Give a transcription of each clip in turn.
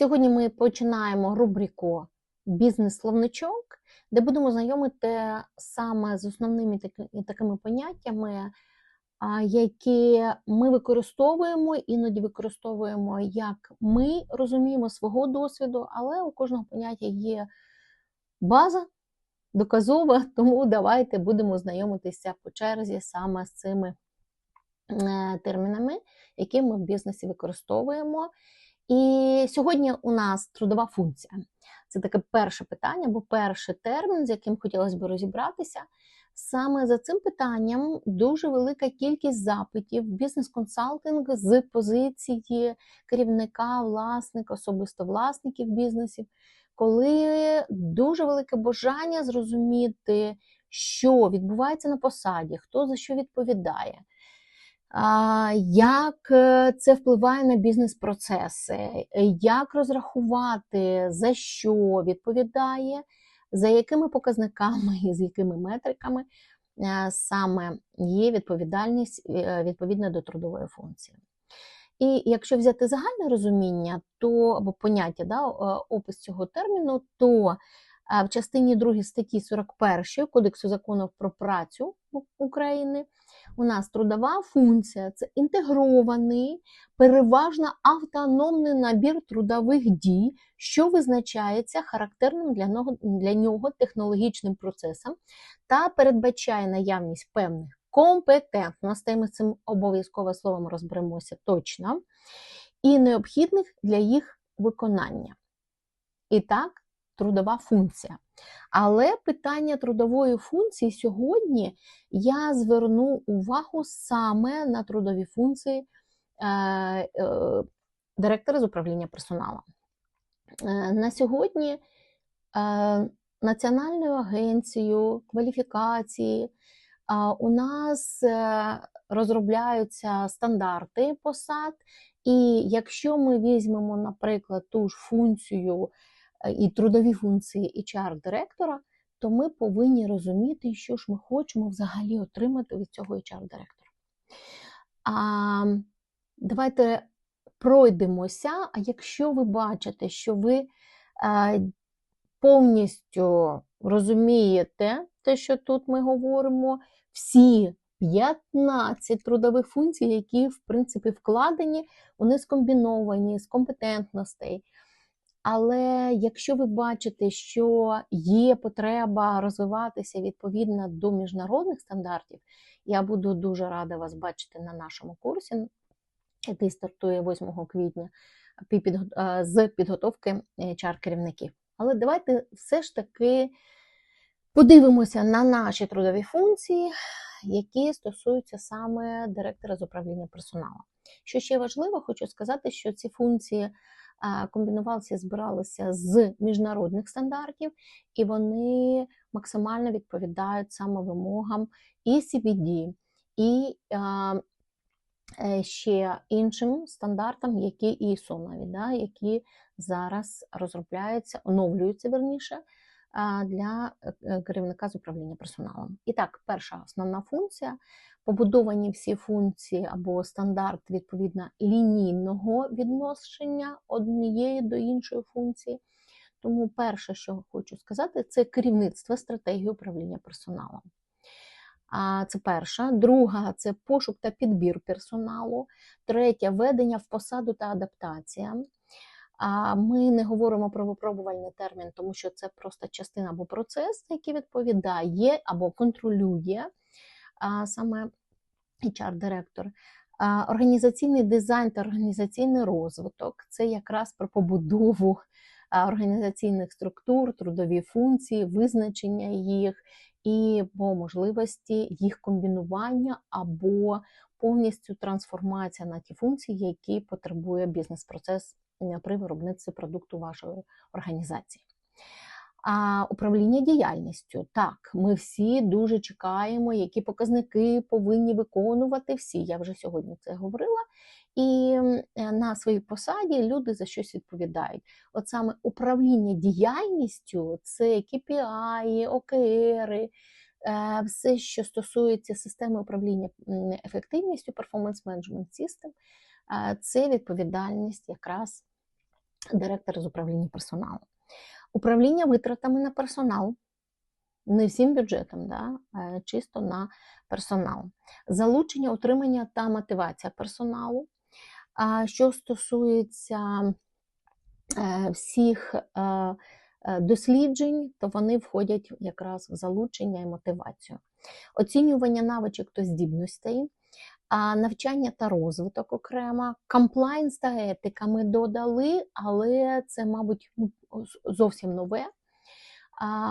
Сьогодні ми починаємо рубрику Бізнес-словничок, де будемо знайомити саме з основними такими поняттями, які ми використовуємо, іноді використовуємо як ми розуміємо свого досвіду, але у кожного поняття є база доказова, тому давайте будемо знайомитися по черзі саме з цими е, термінами, які ми в бізнесі використовуємо. І сьогодні у нас трудова функція. Це таке перше питання, або перший термін, з яким хотілося б розібратися. Саме за цим питанням дуже велика кількість запитів бізнес-консалтинг з позиції керівника, власника, особисто власників бізнесів, коли дуже велике бажання зрозуміти, що відбувається на посаді, хто за що відповідає. Як е, це впливає на бізнес-процеси, е, як розрахувати, за що відповідає, за якими показниками і з якими метриками е, саме є відповідальність відповідно до трудової функції. І якщо взяти загальне розуміння, то або поняття, да, опис цього терміну, то в частині 2 статті 41 Кодексу законів про працю України у нас трудова функція це інтегрований, переважно автономний набір трудових дій, що визначається характерним для нього, для нього технологічним процесом та передбачає наявність певних компетентностей, ми з цим обов'язково словом розберемося точно, і необхідних для їх виконання. І так, трудова функція. Але питання трудової функції сьогодні я зверну увагу саме на трудові функції е, е, директора з управління персоналом. Е, на сьогодні Національною агенцією кваліфікації у нас розробляються стандарти посад, і якщо ми візьмемо, наприклад, ту ж функцію і трудові функції HR-директора, то ми повинні розуміти, що ж ми хочемо взагалі отримати від цього HR-директора. А, Давайте пройдемося. А якщо ви бачите, що ви а, повністю розумієте те, що тут ми говоримо, всі 15 трудових функцій, які, в принципі, вкладені, вони скомбіновані з компетентностей. Але якщо ви бачите, що є потреба розвиватися відповідно до міжнародних стандартів, я буду дуже рада вас бачити на нашому курсі, який стартує 8 квітня з підготовки HR-керівників. Але давайте все ж таки подивимося на наші трудові функції, які стосуються саме директора з управління персоналом. Що ще важливо, хочу сказати, що ці функції комбінувалися, збиралися з міжнародних стандартів, і вони максимально відповідають саме вимогам і CBD, і е, ще іншим стандартам, які ISO навіть, да, які зараз розробляються, оновлюються верніше для е, керівника з управління персоналом. І так, перша основна функція побудовані всі функції або стандарт відповідно лінійного відношення однієї до іншої функції. Тому перше, що хочу сказати, це керівництво стратегії управління персоналом. Це перша. Друга це пошук та підбір персоналу. Третя ведення в посаду та адаптація. Ми не говоримо про випробувальний термін, тому що це просто частина або процес, який відповідає або контролює саме HR-директор. Організаційний дизайн та організаційний розвиток це якраз про побудову організаційних структур, трудові функції, визначення їх і по можливості їх комбінування або повністю трансформація на ті функції, які потребує бізнес-процес при виробництві продукту вашої організації. А управління діяльністю. Так, ми всі дуже чекаємо, які показники повинні виконувати всі. Я вже сьогодні це говорила. І е, на своїй посаді люди за щось відповідають. От саме управління діяльністю це KPI, ОКР, е, все, що стосується системи управління ефективністю, Performance Management System, е, це відповідальність якраз директор з управління персоналу. Управління витратами на персонал, не всім бюджетом, да, е, чисто на персонал. Залучення, утримання та мотивація персоналу. Що стосується е, всіх е, е, досліджень, то вони входять якраз в залучення і мотивацію. Оцінювання навичок та здібностей, навчання та розвиток окремо, комплайнс та етика ми додали, але це, мабуть, ну, зовсім нове.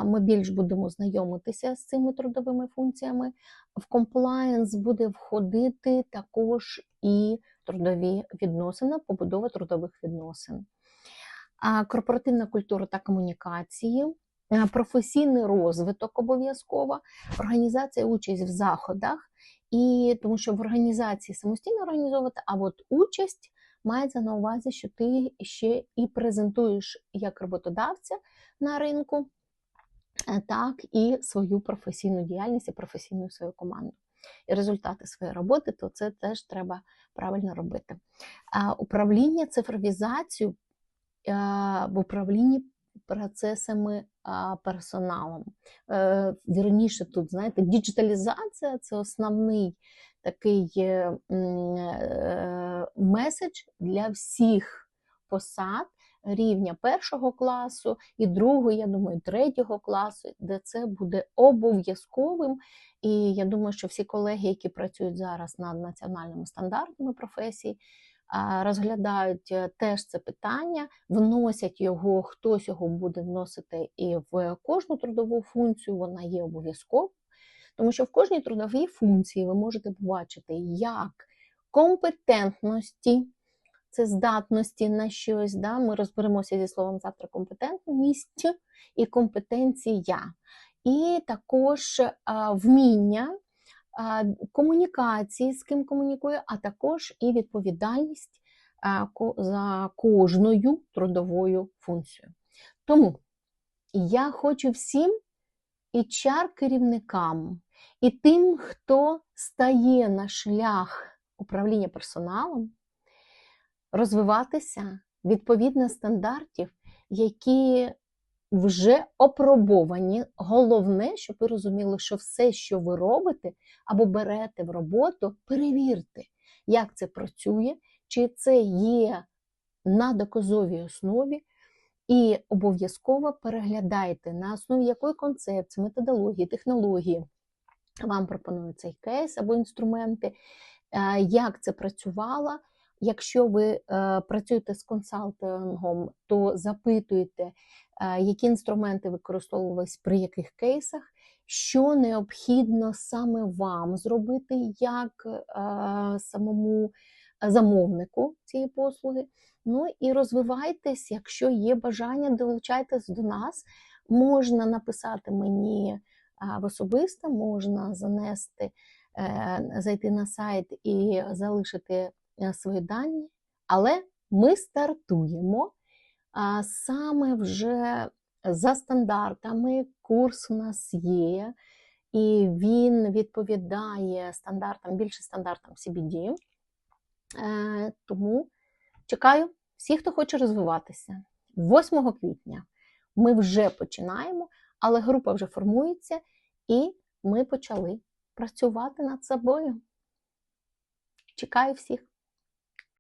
Ми більш будемо знайомитися з цими трудовими функціями. В комплаєнс буде входити також і трудові відносини, побудова трудових відносин, корпоративна культура та комунікації, професійний розвиток обов'язково, організація участь в заходах, і тому що в організації самостійно організовувати, а от участь мається на увазі, що ти ще і презентуєш як роботодавця на ринку, е, так і свою професійну діяльність і професійну свою команду. І результати своєї роботи, то це теж треба правильно робити. Управління цифровізацію е, в управлінні процесами персоналом. Е, Вірніше, тут, знаєте, діджиталізація це основний такий е, е, меседж для всіх посад рівня першого класу і другого, я думаю, третього класу, де це буде обов'язковим. І я думаю, що всі колеги, які працюють зараз над національними стандартами професій, а, розглядають е, теж це питання, вносять його, хтось його буде вносити і в кожну трудову функцію, вона є обов'язково. Тому що в кожній трудовій функції ви можете побачити, як компетентності, це здатності на щось. Да? Ми розберемося зі словом завтра компетентність і компетенція. І також вміння комунікації, з ким комунікує, а також і відповідальність за кожною трудовою функцією. Тому я хочу всім HR-керівникам і тим, хто стає на шлях управління персоналом, розвиватися відповідно стандартів, які вже опробовані. Головне, щоб ви розуміли, що все, що ви робите або берете в роботу, перевірте, як це працює, чи це є на доказовій основі. І обов'язково переглядайте, на основі якої концепції, методології, технології вам пропонують цей кейс або інструменти, е, як це працювало. Якщо ви е, працюєте з консалтингом, то запитуєте, е, які інструменти використовувались при яких кейсах, що необхідно саме вам зробити як е, самому замовнику цієї послуги. Ну і розвивайтесь, якщо є бажання, долучайтесь до нас. Можна написати мені в особисто, можна занести, зайти на сайт і залишити свої дані. Але ми стартуємо а, саме вже за стандартами. Курс у нас є, і він відповідає стандартам, більше стандартам CBD. Е, Тому чекаю всіх, хто хоче розвиватися. 8 квітня ми вже починаємо, але група вже формується, і ми почали працювати над собою. Чекаю всіх!